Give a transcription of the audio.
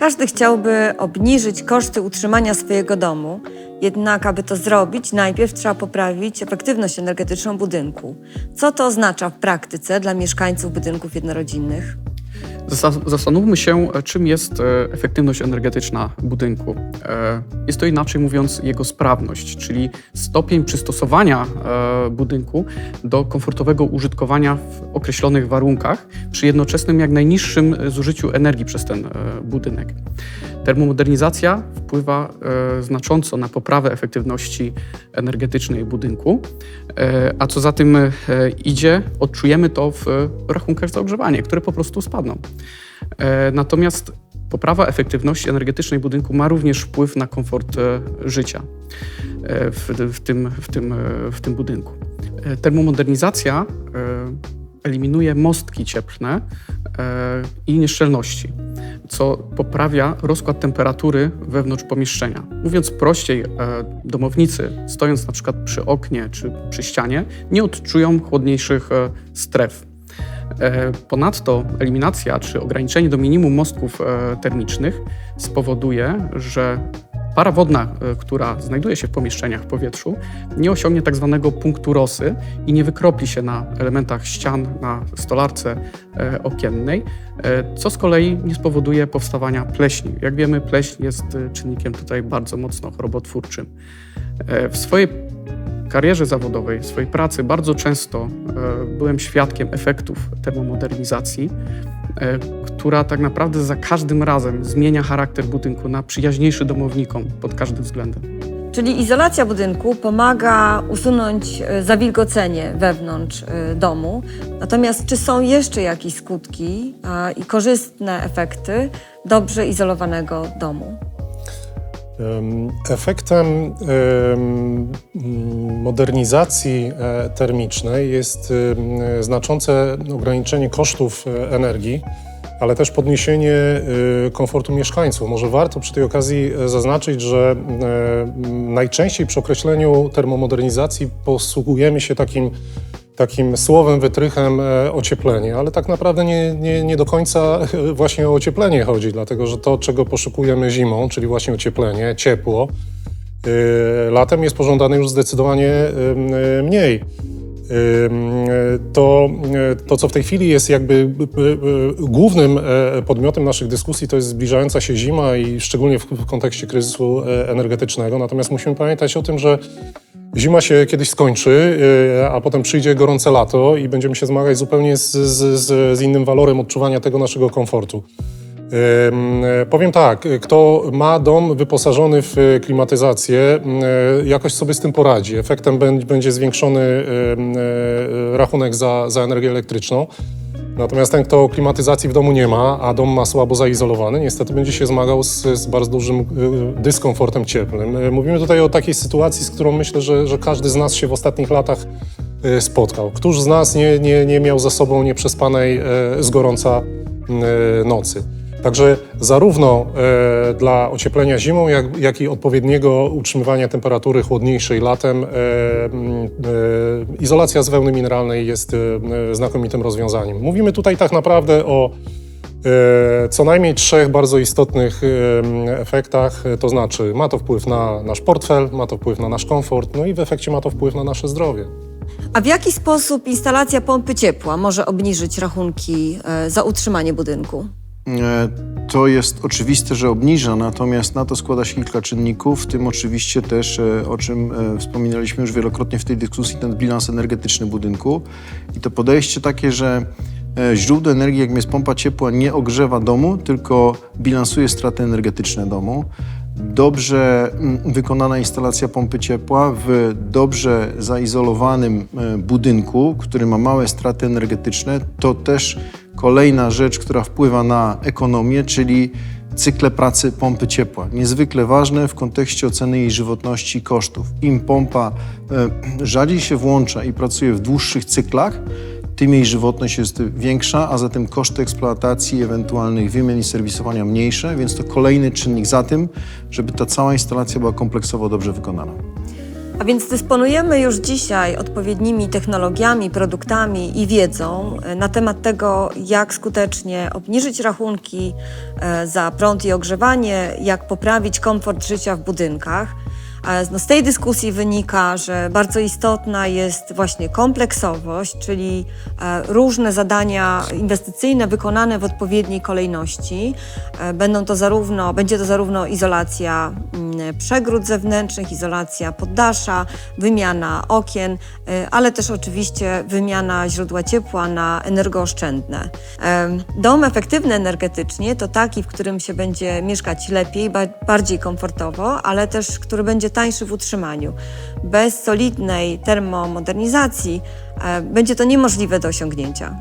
Każdy chciałby obniżyć koszty utrzymania swojego domu, jednak aby to zrobić, najpierw trzeba poprawić efektywność energetyczną budynku. Co to oznacza w praktyce dla mieszkańców budynków jednorodzinnych? Zastanówmy się, czym jest e, efektywność energetyczna budynku. E, Jest to inaczej mówiąc jego sprawność, czyli stopień przystosowania e, budynku do komfortowego użytkowania w określonych warunkach przy jednoczesnym jak najniższym zużyciu energii przez ten budynek. Termomodernizacja wpływa e, znacząco na poprawę efektywności energetycznej budynku, e, a co za tym e, idzie, odczujemy to w rachunkach za ogrzewanie, które po prostu spadną. Natomiast poprawa efektywności energetycznej budynku ma również wpływ na komfort życia w, w, tym, w, tym, w tym budynku. Termomodernizacja eliminuje mostki cieplne i nieszczelności, co poprawia rozkład temperatury wewnątrz pomieszczenia. Mówiąc prościej, e, domownicy stojąc na przykład przy oknie czy przy ścianie nie odczują chłodniejszych e, stref. E, Ponadto eliminacja czy ograniczenie do minimum mostków termicznych spowoduje, że para wodna, e, która znajduje się w pomieszczeniach w powietrzu, nie osiągnie tak zwanego punktu rosy i nie wykropli się na elementach ścian, na stolarce e, okiennej, e, co z kolei nie spowoduje powstawania pleśni. Jak wiemy, pleśń jest czynnikiem tutaj bardzo mocno chorobotwórczym. W swojej karierze zawodowej, swojej pracy bardzo często byłem świadkiem efektów termomodernizacji, która tak naprawdę za każdym razem zmienia charakter budynku na przyjaźniejszy domownikom pod każdym względem. Czyli izolacja budynku pomaga usunąć e, zawilgocenie wewnątrz e, domu. Natomiast czy są jeszcze jakieś skutki i korzystne efekty dobrze izolowanego domu? Em, Efektem em, modernizacji e, termicznej jest znaczące ograniczenie kosztów e, energii, ale też podniesienie e, komfortu mieszkańców. Może warto przy tej okazji zaznaczyć, że najczęściej przy określeniu termomodernizacji posługujemy się takim takim słowem, wytrychem e, ocieplenie, ale tak naprawdę nie, nie, nie do końca e, właśnie o ocieplenie chodzi, dlatego że to, czego poszukujemy zimą, czyli właśnie ocieplenie, ciepło, e, latem jest pożądane już zdecydowanie mniej. To, to, co w tej chwili jest jakby głównym podmiotem naszych dyskusji, to jest zbliżająca się zima i szczególnie w, kontekście kryzysu energetycznego. Natomiast musimy pamiętać o tym, że Zima się kiedyś skończy, yy, a potem przyjdzie gorące lato i będziemy się zmagać zupełnie z, z, z, innym walorem odczuwania tego naszego komfortu. E, Powiem tak, kto ma dom wyposażony w klimatyzację, yy, jakoś sobie z tym poradzi. Efektem bę- będzie zwiększony e, rachunek za, za energię elektryczną. Natomiast ten, kto klimatyzacji w domu nie ma, a dom ma słabo zaizolowany, niestety będzie się zmagał z, z bardzo dużym y, dyskomfortem cieplnym. Y, Mówimy tutaj o takiej sytuacji, z którą myślę, że, że każdy z nas się w ostatnich latach y, spotkał. Któż z nas nie, nie, nie miał za sobą nieprzespanej y, z gorąca y, nocy? Także zarówno e, dla ocieplenia zimą, jak, jak i odpowiedniego utrzymywania temperatury chłodniejszej latem, e, e, izolacja z wełny mineralnej jest e, znakomitym rozwiązaniem. Mówimy tutaj tak naprawdę o e, co najmniej trzech bardzo istotnych e, efektach, to znaczy ma to wpływ na nasz portfel, ma to wpływ na nasz komfort, no i w efekcie ma to wpływ na nasze zdrowie. A w jaki sposób instalacja pompy ciepła może obniżyć rachunki e, za utrzymanie budynku? E, To jest oczywiste, że obniża, natomiast na to składa się kilka czynników, w tym oczywiście też, e, o czym e, wspominaliśmy już wielokrotnie w tej dyskusji, ten bilans energetyczny budynku. I to podejście takie, że źródło energii, jakim jest pompa ciepła, nie ogrzewa domu, tylko bilansuje straty energetyczne domu. Dobrze wykonana instalacja pompy ciepła w dobrze zaizolowanym budynku, który ma małe straty energetyczne, to też kolejna rzecz, która wpływa na ekonomię, czyli cykle pracy pompy ciepła. Niezwykle ważne w kontekście oceny jej żywotności i kosztów. Im pompa e, rzadziej się włącza i pracuje w dłuższych cyklach, tym jej żywotność jest większa, a zatem koszty eksploatacji, ewentualnych wymian i serwisowania mniejsze, więc to kolejny czynnik za tym, żeby ta cała instalacja była kompleksowo dobrze wykonana. A więc dysponujemy już dzisiaj odpowiednimi technologiami, produktami i wiedzą e, na temat tego, jak skutecznie obniżyć rachunki e, za prąd i ogrzewanie, jak poprawić komfort życia w budynkach. No z tej dyskusji wynika, że bardzo istotna jest właśnie kompleksowość, czyli e, różne zadania inwestycyjne wykonane w odpowiedniej kolejności. E, Będą to zarówno, będzie to zarówno izolacja mm, przegród zewnętrznych, izolacja poddasza, wymiana okien, e, ale też oczywiście wymiana źródła ciepła na energooszczędne. Dom efektywny energetycznie to taki, w którym się będzie mieszkać lepiej, ba- bardziej komfortowo, ale też który będzie tańszy w utrzymaniu. Bez solidnej termomodernizacji e, będzie to niemożliwe do osiągnięcia.